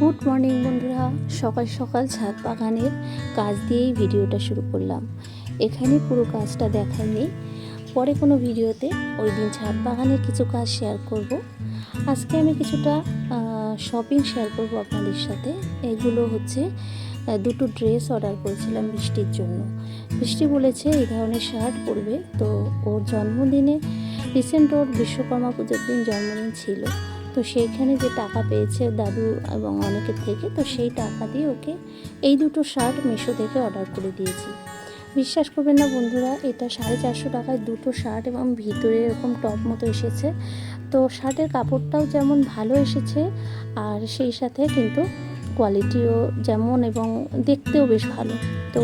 Good morning বন্ধুরা। সকাল সকাল ছাদ বাগানের কাজ দিয়েই ভিডিওটা শুরু করলাম। এখানে পুরো কাজটা দেখায়নি পরে কোনো ভিডিওতে ওই দিন ছাদ বাগানের কিছু কাজ শেয়ার করব। আজকে আমি কিছুটা শপিং শেয়ার করব আপনাদের সাথে। এগুলো হচ্ছে দুটো ড্রেস অর্ডার করেছিলাম বৃষ্টির জন্য। বৃষ্টি বলেছে এই ধরনের শার্ট পরবে। তো ওর জন্মদিনে রিসেন্ট ওর বিশ্বকর্মা পুজোর দিন জন্মদিন ছিল। তো সেইখানে যে টাকা পেয়েছে দাদু এবং অনেকের থেকে, তো সেই টাকা দিয়ে ওকে এই দুটো শার্ট মিশো থেকে অর্ডার করে দিয়েছি। বিশ্বাস করবেন না বন্ধুরা, এটা সাড়ে চারশো টাকায় দুটো শার্ট এবং ভিতরে এরকম টপ মতো এসেছে। তো শার্টের কাপড়টাও যেমন ভালো এসেছে, আর সেই সাথে কিন্তু কোয়ালিটিও যেমন এবং দেখতেও বেশ ভালো। তো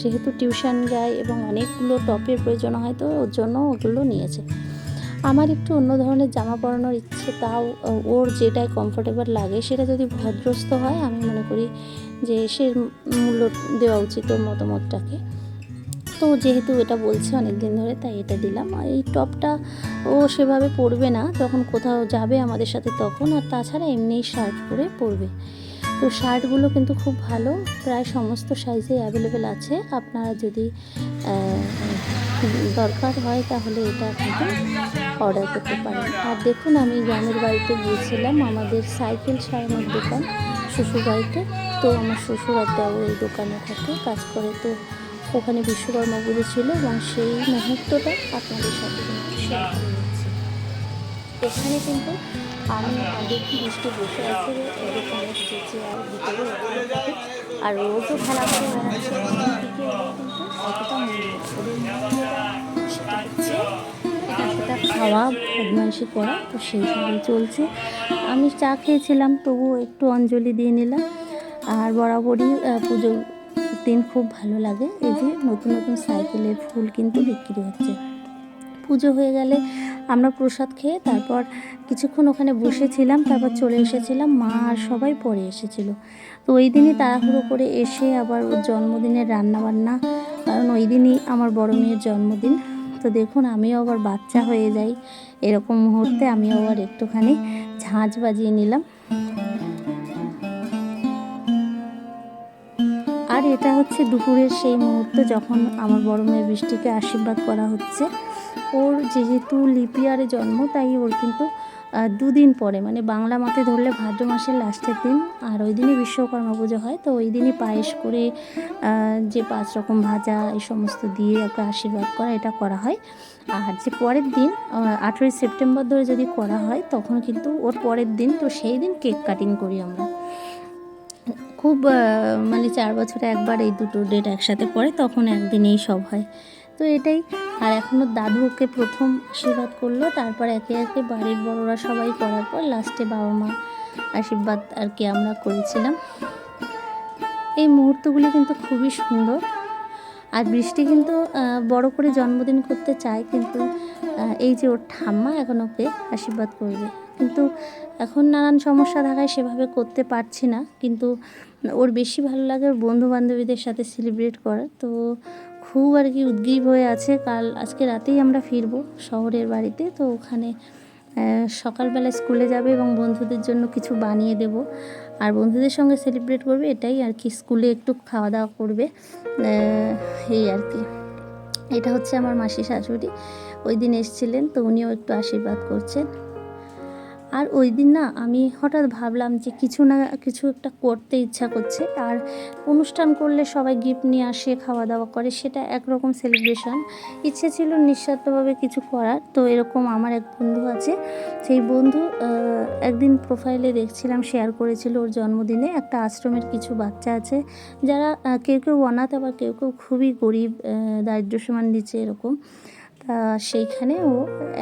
যেহেতু টিউশন যায় এবং অনেকগুলো টপের প্রয়োজন হয়, তো ওর জন্য ওগুলো নিয়েছে। আমার একটু অন্য ধরনের জামা পরানোর ইচ্ছে, তাও ওর যেটাই কমফোর্টেবল লাগে সেটা যদি ভদ্রস্ত হয়, আমি মনে করি যে সে মূল্য দেওয়া উচিত ওর মতামতটাকে। তো যেহেতু এটা বলছে অনেক দিন ধরে, তাই এটা দিলাম। আর এই টপটা ও সেভাবে পরবে না, যখন কোথাও যাবে আমাদের সাথে তখন। আর তাছাড়া এমনিই শার্ট পরে পরবে। তো শার্টগুলো কিন্তু খুব ভালো, প্রায় সমস্ত সাইজে অ্যাভেলেবেল আছে। আপনারা যদি দরকার হয় তাহলে এটা কিন্তু অর্ডার করতে পারেন। আর দেখুন, আমি গ্রামের বাড়িতে গিয়েছিলাম, আমাদের সাইকেল সারানোর দোকান শ্বশুর বাড়িতে। তো আমার শ্বশুর আর এই দোকানে থাকে, কাজ করে। তো ওখানে বিশ্বকর্মা ছিল এবং সেই মুহূর্তটা আপনাদের সাথে এখানে কিন্তু আমি দেখি বৃষ্টি বসে আছে দোকানের যে চেয়ার ভিতরে আর রোজও খেলা করে বেড়াচ্ছে, কিন্তু অতটা মূল্য হচ্ছে এটা খাওয়া বদমাইশি করা তো সেইভাবেই চলছে। আমি চা খেয়েছিলাম, তবুও একটু অঞ্জলি দিয়ে নিলাম। আর বরাবরই পুজোর দিন খুব ভালো লাগে। এই যে নতুন নতুন সাইকেলের ফুল কিন্তু বিক্রি হচ্ছে। পুজো হয়ে গেলে আমরা প্রসাদ খেয়ে তারপর কিছুক্ষণ ওখানে বসেছিলাম, তারপর চলে এসেছিলাম। মা আর সবাই পরে এসেছিল। তো ওই দিনই তাড়াহুড়ো করে এসে আবার ওর জন্মদিনের রান্নাবান্না, কারণ ওই দিনই আমার বড় মেয়ের জন্মদিন। তো দেখুন, আমিও আবার বাচ্চা হয়ে যাই। এরকম মুহূর্তে আমি আবার একটুখানি ঝাঁঝ বাজিয়ে নিলাম। আর এটা হচ্ছে দুপুরের সেই মুহূর্ত যখন আমার বড় মেয়ে বৃষ্টিকে আশীর্বাদ করা হচ্ছে। ওর যেহেতু লিপিয়ারে জন্ম, তাই ওর কিন্তু দুদিন পরে মানে বাংলা মাতে ধরলে ভাদ্র মাসের লাস্টের দিন, আর ওই দিনই বিশ্বকর্মা পুজো হয়, তো ওই দিনই পায়েস করে যে পাঁচ রকম ভাজা, এই সমস্ত দিয়ে ওকে আশীর্বাদ করা, এটা করা হয়। আর যে পরের দিন আঠেরোই সেপ্টেম্বর ধরে যদি করা হয়, তখন কিন্তু ওর পরের দিন, তো সেই দিন কেক কাটিং করি আমরা। খুব মানে চার বছরে একবার এই দুটো ডেট একসাথে পড়ে, তখন একদিনেই সব হয়। তো এটাই। আর এখনও দাদু ওকে প্রথম আশীর্বাদ করল, তারপর একে একে বাড়ির বড়রা সবাই করার পর লাস্টে বাবা মা আশীর্বাদ আর কি আমরা করেছিলাম। এই মুহূর্তগুলি কিন্তু খুবই সুন্দর। আর বৃষ্টি কিন্তু বড় করে জন্মদিন করতে চায়, কিন্তু এই যে ওর ঠাম্মা এখন ওকে আশীর্বাদ করবে। কিন্তু এখন নানান সমস্যা থাকায় সেভাবে করতে পারছি না। কিন্তু ওর বেশি ভালো লাগে ওর বন্ধু বান্ধবীদের সাথে সেলিব্রেট করা। তো খুব আর কি উদ্গ্রীব হয়ে আছে। কাল, আজকে রাতেই আমরা ফিরবো শহরের বাড়িতে। তো ওখানে সকালবেলা স্কুলে যাবে এবং বন্ধুদের জন্য কিছু বানিয়ে দেব। আর বন্ধুদের সঙ্গে সেলিব্রেট করবে এটাই আর কি। স্কুলে একটু খাওয়া দাওয়া করবে এই আর কি। এটা হচ্ছে আমার মাসি শাশুড়ি। ওই দিন এসেছিলেন, তো উনিও একটু আশীর্বাদ করছেন। আর ওই দিন না আমি হঠাৎ ভাবলাম যে কিছু না কিছু একটা করতে ইচ্ছা করছে। আর অনুষ্ঠান করলে সবাই গিফট নিয়ে আসে খাওয়া দাওয়া করে, সেটা একরকম সেলিব্রেশন ইচ্ছে ছিল নিঃস্বার্থভাবে কিছু করার। তো এরকম আমার এক বন্ধু আছে, সেই বন্ধু একদিন প্রোফাইলে দেখছিলাম শেয়ার করেছিল ওর জন্মদিনে। একটা আশ্রমের কিছু বাচ্চা আছে, যারা কেউ কেউ অনাথ, আবার কেউ কেউ খুবই গরিব দারিদ্র সমান নিচে এরকম। সেইখানে ও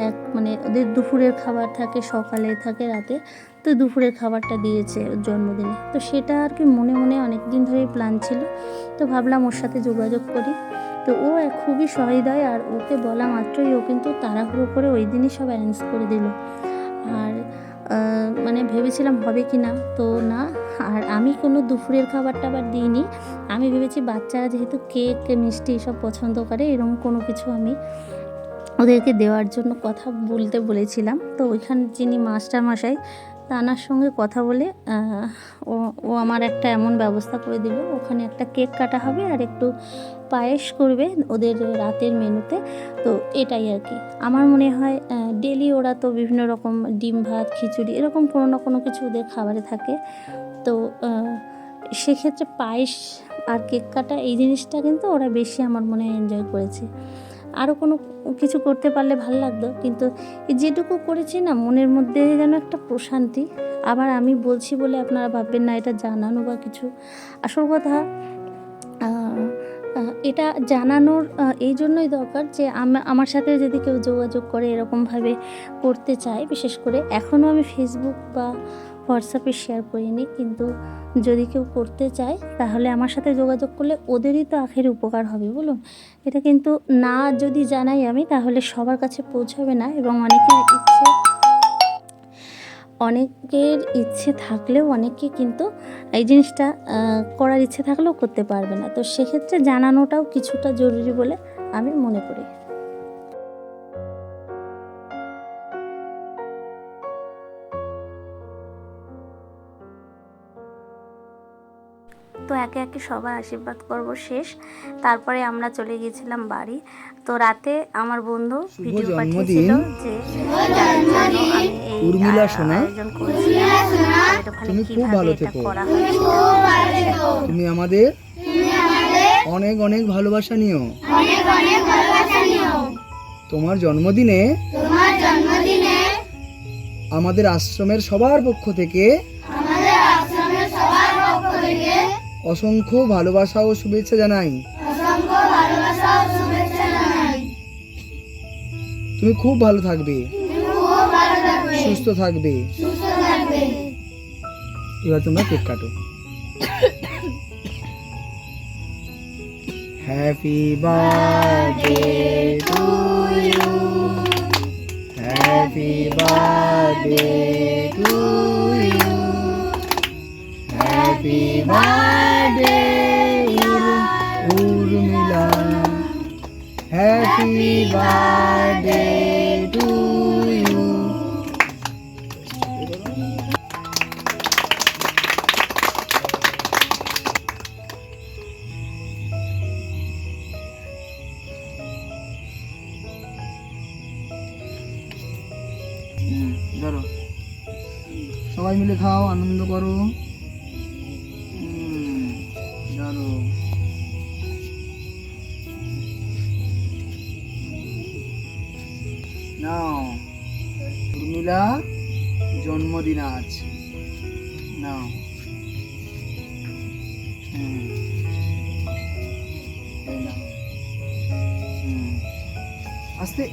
এক মানে ওদের দুপুরের খাবার থাকে, সকালে থাকে, রাতে। তো দুপুরের খাবারটা দিয়েছে ওর জন্মদিনে। তো সেটা আর কি মনে মনে অনেক দিন ধরেই প্ল্যান ছিল। তো ভাবলাম ওর সাথে যোগাযোগ করি। তো ও খুবই সহৃদয় আর ওকে বলা মাত্রই ও কিন্তু তাড়াহুড়ো করে ওই দিনই সব অ্যারেঞ্জ করে দিল। আর মানে ভেবেছিলাম হবে কি না? তো না, আর আমি কোনো দুপুরের খাবারটা আবার দিইনি। আমি ভেবেছি বাচ্চারা যেহেতু কেক মিষ্টি সব পছন্দ করে এরকম কোনো কিছু আমি ওদেরকে দেওয়ার জন্য কথা বলতে বলেছিলাম। তো ওইখানে যিনি মাস্টার মশাই, তানার সঙ্গে কথা বলে ও ও আমার একটা এমন ব্যবস্থা করে দিল। ওখানে একটা কেক কাটা হবে আর একটু পায়েস করবে ওদের রাতের মেনুতে। তো এটাই আর কি। আমার মনে হয় ডেলি ওরা তো বিভিন্ন রকম ডিম ভাত, খিচুড়ি এরকম কোনো না কোনো কিছু ওদের খাবারে থাকে। তো সেক্ষেত্রে পায়েস আর কেক কাটা এই জিনিসটা কিন্তু ওরা বেশি আমার মনে হয় এনজয় করেছে। আরও কোনো কিছু করতে পারলে ভালো লাগতো। কিন্তু যেটুকু করেছি না, মনের মধ্যে যেন একটা প্রশান্তি। আবার আমি বলছি বলে আপনারা ভাববেন না, এটা জানানো বা কিছু। আসল কথা এটা জানানোর এই জন্যই দরকার যে আম- আমার সাথে যদি কেউ যোগাযোগ করে এরকমভাবে করতে চায়, বিশেষ করে এখনও আমি ফেসবুক বা হোয়াটসঅ্যাপে শেয়ার করিনি কিন্তু যদি কেউ করতে চায়, তাহলে আমার সাথে যোগাযোগ করলে ওদেরই তো আখের উপকার হবে, বলুন। এটা কিন্তু না যদি জানাই আমি, তাহলে সবার কাছে পৌঁছাবে না এবং অনেকের ইচ্ছে অনেকের ইচ্ছে থাকলেও অনেকে কিন্তু এই জিনিসটা করার ইচ্ছে থাকলেও করতে পারবে না। তো সেক্ষেত্রে জানানোটাও কিছুটা জরুরি বলে আমি মনে করি। তো একে একে সবার আশীর্বাদ করব শেষ। তারপরে আমরা চলে গিয়েছিলাম বাড়ি। তো রাতে আমার বন্ধু ভিডিও পাঠিয়েছিল যে উর্মিলা সোনা, আয়োজন করেছিলাম তুমি খুব ভালো থেকো। তুমি আমাদের অনেক অনেক ভালোবাসা নিও। তোমার জন্মদিনে আমাদের আশ্রমের সবার পক্ষ থেকে অসংখ্য ভালোবাসা ও শুভেচ্ছা জানাই। তুমি খুব ভালো থাকবে। সুস্থ থাকবে। এবার তোমরা কেক কাটো। Happy birthday to you happy birthday to you happy birthday Urmila happy birthday to you ধরো। সবাই মিলে খাও আনন্দ করো। জন্মদিন আজ নাও হুম। এই নাও। হুম। আস্তে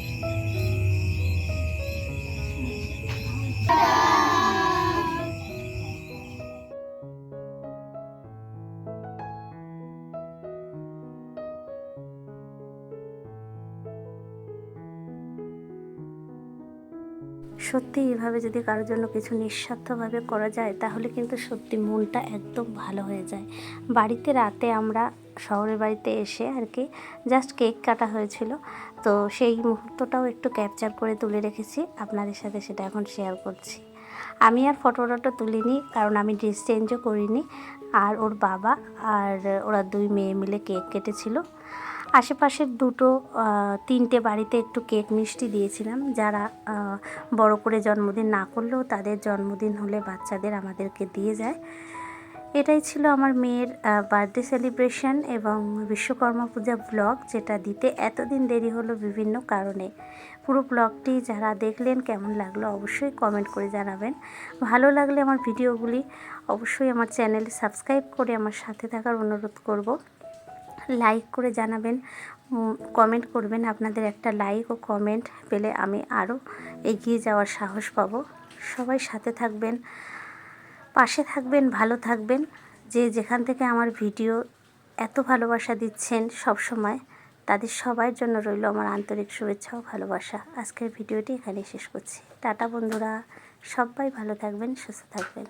সত্যি এভাবে যদি কারোর জন্য কিছু নিঃস্বার্থভাবে করা যায়, তাহলে কিন্তু সত্যি মনটা একদম ভালো হয়ে যায়। বাড়িতে রাতে আমরা শহরের বাড়িতে এসে আর কি জাস্ট কেক কাটা হয়েছিল। তো সেই মুহূর্তটাও একটু ক্যাপচার করে তুলে রেখেছি। আপনাদের সাথে সেটা এখন শেয়ার করছি। আমি আর ফটো টটো তুলিনি, কারণ আমি ড্রেস চেঞ্জও করিনি। আর ওর বাবা আর ওরা দুই মেয়ে মিলে কেক কেটেছিল। আশেপাশের দুটো তিনটে বাড়িতে একটু কেক মিষ্টি দিয়েছিলাম। যারা বড় করে জন্মদিন না করলেও তাদের জন্মদিন হলে বাচ্চাদের আমাদেরকে দিয়ে যায়। এটাই ছিল আমার মেয়ের বার্থডে সেলিব্রেশন এবং বিশ্বকর্মা পূজা ব্লগ যেটা দিতে এতদিন দেরি হলো বিভিন্ন কারণে। পুরো ব্লগটি যারা দেখলেন কেমন লাগল অবশ্যই কমেন্ট করে জানাবেন। ভালো লাগলে আমার ভিডিওগুলি অবশ্যই আমার চ্যানেলে সাবস্ক্রাইব করে আমার সাথে থাকার অনুরোধ করব। লাইক করে জানাবেন কমেন্ট করবেন, আপনাদের একটা লাইক ও কমেন্ট পেলে আমি আরও এগিয়ে যাওয়ার সাহস পাব। সবাই সাথে থাকবেন, পাশে থাকবেন, ভালো থাকবেন। যে যেখান থেকে আমার ভিডিও এত ভালোবাসা দিচ্ছেন সব সময়, তাদের সবার জন্য রইল আমার আন্তরিক শুভেচ্ছা ও ভালোবাসা। আজকের ভিডিওটি এখানে শেষ করছি। টাটা বন্ধুরা, সবাই ভালো থাকবেন, সুস্থ থাকবেন।